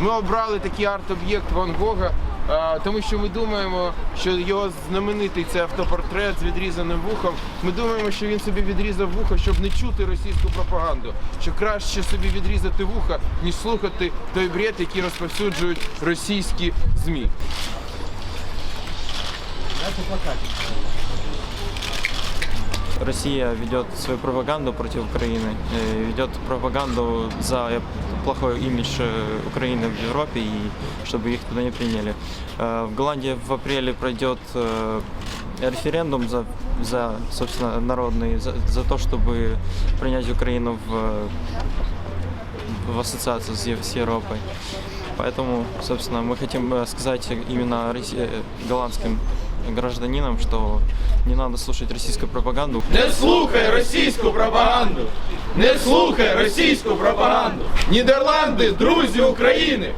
Ми обрали такий арт-об'єкт Ван Гога, а, тому що ми думаємо, що його знаменитий це автопортрет з відрізаним вухом. Ми думаємо, що він собі відрізав вухо, щоб не чути російську пропаганду. Що краще собі відрізати вуха, ніж слухати той бред, який розповсюджують російські ЗМІ. Россия ведет свою пропаганду против Украины, э, ведет пропаганду за плохой имидж э, Украины в Европе и чтобы их туда не приняли. Э, В Голландии в апреле пройдет э, референдум за, за собственно, народный, за, за то, чтобы принять Украину в, в ассоциацию с, Е- с Европой. Поэтому, собственно, мы хотим э, сказать именно росси- э, голландским гражданинам, что не надо слушать российскую пропаганду. Не слухай російську пропаганду! Не слухай російську пропаганду! Нідерланди, друзі України!